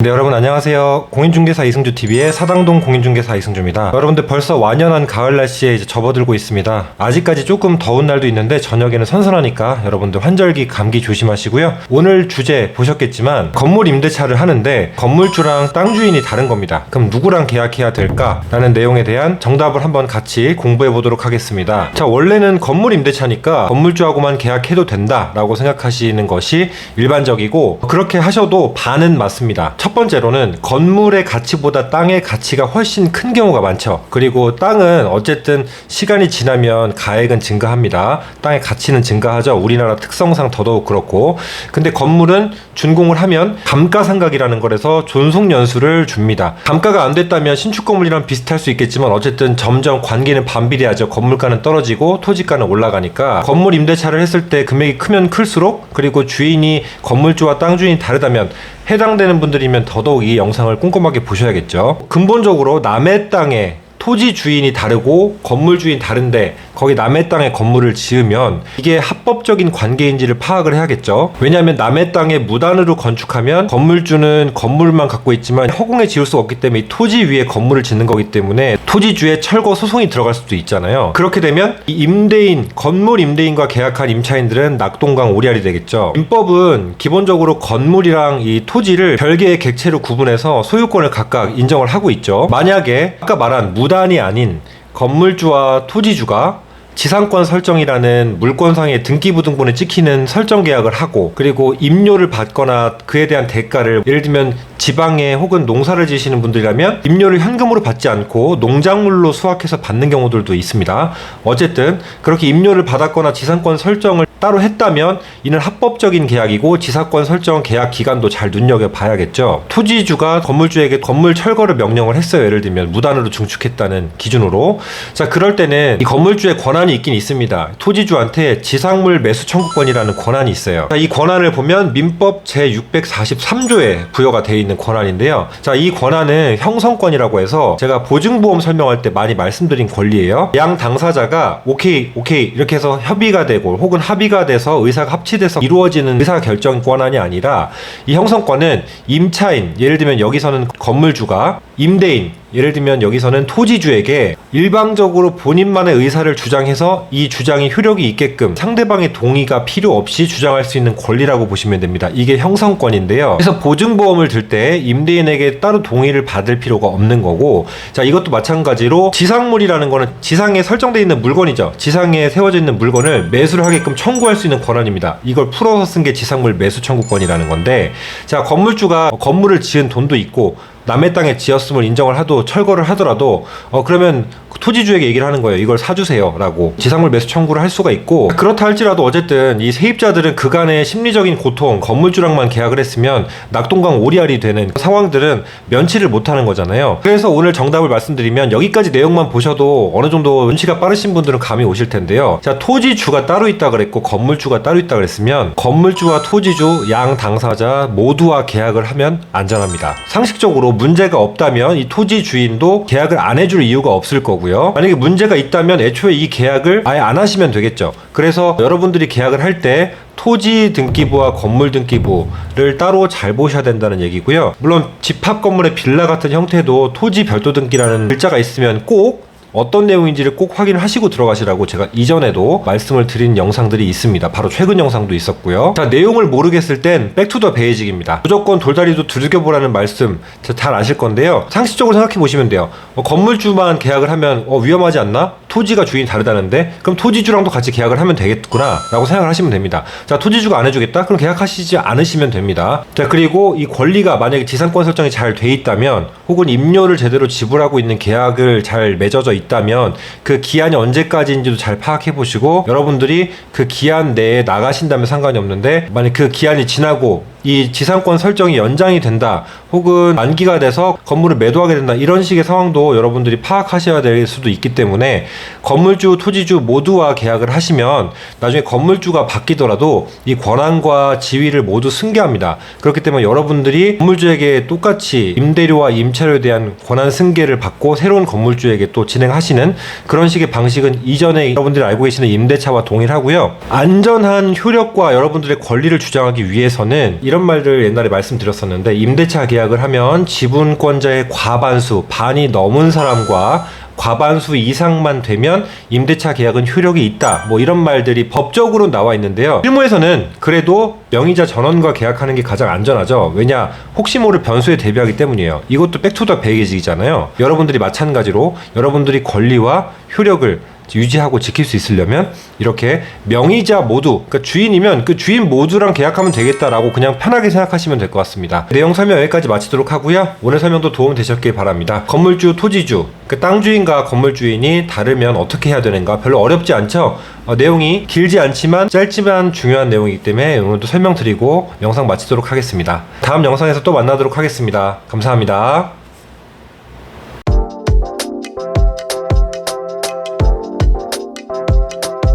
네 여러분 안녕하세요. 공인중개사 이승주 TV의 사당동 공인중개사 이승주입니다. 여러분들 벌써 완연한 가을 날씨에 이제 접어들고 있습니다. 아직까지 조금 더운 날도 있는데 저녁에는 선선하니까 여러분들 환절기 감기 조심하시고요. 오늘 주제 보셨겠지만 건물 임대차를 하는데 건물주랑 땅 주인이 다른 겁니다. 그럼 누구랑 계약해야 될까 라는 내용에 대한 정답을 한번 같이 공부해 보도록 하겠습니다. 자 원래는 건물 임대차니까 건물주하고만 계약해도 된다 라고 생각하시는 것이 일반적이고 그렇게 하셔도 반은 맞습니다 첫 번째로는 건물의 가치보다 땅의 가치가 훨씬 큰 경우가 많죠. 그리고 땅은 어쨌든 시간이 지나면 가액은 증가합니다. 땅의 가치는 증가하죠. 우리나라 특성상 더더욱 그렇고. 근데 건물은 준공을 하면 감가상각이라는 거라서 존속 연수를 줍니다. 감가가 안 됐다면 신축 건물이랑 비슷할 수 있겠지만 어쨌든 점점 관계는 반비례하죠. 건물가는 떨어지고 토지가는 올라가니까 건물 임대차를 했을 때 금액이 크면 클수록 그리고 주인이 건물주와 땅 주인이 다르다면 해당되는 분들이면 더더욱 이 영상을 꼼꼼하게 보셔야겠죠. 근본적으로 남의 땅에 토지 주인이 다르고 건물 주인 다른데 거기 남의 땅에 건물을 지으면 이게 합법적인 관계인지를 파악을 해야겠죠. 왜냐하면 남의 땅에 무단으로 건축하면 건물주는 건물만 갖고 있지만 허공에 지을 수가 없기 때문에 이 토지 위에 건물을 짓는 거기 때문에 토지주의 철거 소송이 들어갈 수도 있잖아요. 그렇게 되면 이 임대인 건물 임대인과 계약한 임차인들은 낙동강 오리알이 되겠죠. 민법은 기본적으로 건물이랑 이 토지를 별개의 객체로 구분해서 소유권을 각각 인정을 하고 있죠. 만약에 아까 말한 무단이 아닌 건물주와 토지주가 지상권 설정이라는 물권상의 등기부등본에 찍히는 설정 계약을 하고 그리고 임료를 받거나 그에 대한 대가를 예를 들면 지방에 혹은 농사를 지시는 분들이라면 임료를 현금으로 받지 않고 농작물로 수확해서 받는 경우들도 있습니다. 어쨌든 그렇게 임료를 받았거나 지상권 설정을 따로 했다면 이는 합법적인 계약이고 지사권 설정 계약 기간도 잘 눈여겨 봐야겠죠. 토지주가 건물주에게 건물 철거를 명령을 했어요. 예를 들면 무단으로 증축했다는 기준으로. 자, 그럴 때는 이 건물주의 권한이 있긴 있습니다. 토지주한테 지상물 매수 청구권이라는 권한이 있어요. 자, 이 권한을 보면 민법 제 643조에 부여가 되어 있는 권한인데요. 자, 이 권한은 형성권이라고 해서 제가 보증보험 설명할 때 많이 말씀드린 권리예요. 양 당사자가 오케이, 오케이 이렇게 해서 협의가 되고 혹은 합의 가 돼서 의사가 합치돼서 이루어지는 의사 결정 권한이 아니라 이 형성권은 임차인, 예를 들면 여기서는 건물주가 임대인, 예를 들면 여기서는 토지주에게 일방적으로 본인만의 의사를 주장해서 이 주장이 효력이 있게끔 상대방의 동의가 필요 없이 주장할 수 있는 권리라고 보시면 됩니다. 이게 형성권인데요. 그래서 보증보험을 들 때 임대인에게 따로 동의를 받을 필요가 없는 거고 자 이것도 마찬가지로 지상물이라는 거는 지상에 설정되어 있는 물건이죠. 지상에 세워져 있는 물건을 매수를 하게끔 청구할 수 있는 권한입니다. 이걸 풀어서 쓴 게 지상물 매수 청구권이라는 건데 자 건물주가 건물을 지은 돈도 있고 남의 땅에 지었음을 인정을 하도 철거를 하더라도 어 그러면 토지주에게 얘기를 하는 거예요. 이걸 사주세요라고 지상물 매수 청구를 할 수가 있고 그렇다 할지라도 어쨌든 이 세입자들은 그간의 심리적인 고통 건물주랑만 계약을 했으면 낙동강 오리알이 되는 상황들은 면치를 못하는 거잖아요. 그래서 오늘 정답을 말씀드리면 여기까지 내용만 보셔도 어느 정도 눈치가 빠르신 분들은 감이 오실 텐데요. 자 토지주가 따로 있다 그랬고 건물주가 따로 있다 그랬으면 건물주와 토지주 양 당사자 모두와 계약을 하면 안전합니다. 상식적으로 문제가 없다면 이 토지 주인도 계약을 안 해줄 이유가 없을 거고요. 만약에 문제가 있다면 애초에 이 계약을 아예 안 하시면 되겠죠. 그래서 여러분들이 계약을 할 때 토지 등기부와 건물 등기부를 따로 잘 보셔야 된다는 얘기고요. 물론 집합 건물의 빌라 같은 형태도 토지 별도 등기라는 글자가 있으면 꼭 어떤 내용인지를 꼭 확인을 하시고 들어가시라고 제가 이전에도 말씀을 드린 영상들이 있습니다. 바로 최근 영상도 있었고요. 자, 내용을 모르겠을 땐 백투더 베이직입니다. 무조건 돌다리도 두들겨보라는 말씀 잘 아실 건데요. 상식적으로 생각해 보시면 돼요. 어, 건물주만 계약을 하면 어, 위험하지 않나? 토지가 주인이 다르다는데 그럼 토지주랑도 같이 계약을 하면 되겠구나 라고 생각을 하시면 됩니다. 자, 토지주가 안 해주겠다? 그럼 계약하시지 않으시면 됩니다. 자, 그리고 이 권리가 만약에 지상권 설정이 잘 돼 있다면 혹은 임료를 제대로 지불하고 있는 계약을 잘 맺어져 있다면 그 기한이 언제까지인지도 잘 파악해 보시고 여러분들이 그 기한 내에 나가신다면 상관이 없는데 만약 그 기한이 지나고 이 지상권 설정이 연장이 된다 혹은 만기가 돼서 건물을 매도하게 된다 이런 식의 상황도 여러분들이 파악하셔야 될 수도 있기 때문에 건물주 토지주 모두와 계약을 하시면 나중에 건물주가 바뀌더라도 이 권한과 지위를 모두 승계합니다. 그렇기 때문에 여러분들이 건물주에게 똑같이 임대료와 임차료에 대한 권한 승계를 받고 새로운 건물주에게 또 진행하시는 그런 식의 방식은 이전에 여러분들이 알고 계시는 임대차와 동일하고요. 안전한 효력과 여러분들의 권리를 주장하기 위해서는 이런 이런 말들 옛날에 말씀드렸었는데 임대차 계약을 하면 지분권자의 과반수 반이 넘은 사람과 과반수 이상만 되면 임대차 계약은 효력이 있다. 뭐 이런 말들이 법적으로 나와 있는데요. 실무에서는 그래도 명의자 전원과 계약하는 게 가장 안전하죠. 왜냐? 혹시 모를 변수에 대비하기 때문이에요. 이것도 백투더 베이직이잖아요. 여러분들이 마찬가지로 여러분들이 권리와 효력을 유지하고 지킬 수 있으려면 이렇게 명의자 모두 그러니까 주인이면 그 주인 모두랑 계약하면 되겠다라고 그냥 편하게 생각하시면 될 것 같습니다. 내용 설명 여기까지 마치도록 하고요. 오늘 설명도 도움 되셨길 바랍니다. 건물주, 토지주, 그 땅 주인과 건물 주인이 다르면 어떻게 해야 되는가 별로 어렵지 않죠. 어, 내용이 길지 않지만 짧지만 중요한 내용이기 때문에 오늘도 설명드리고 영상 마치도록 하겠습니다. 다음 영상에서 또 만나도록 하겠습니다. 감사합니다.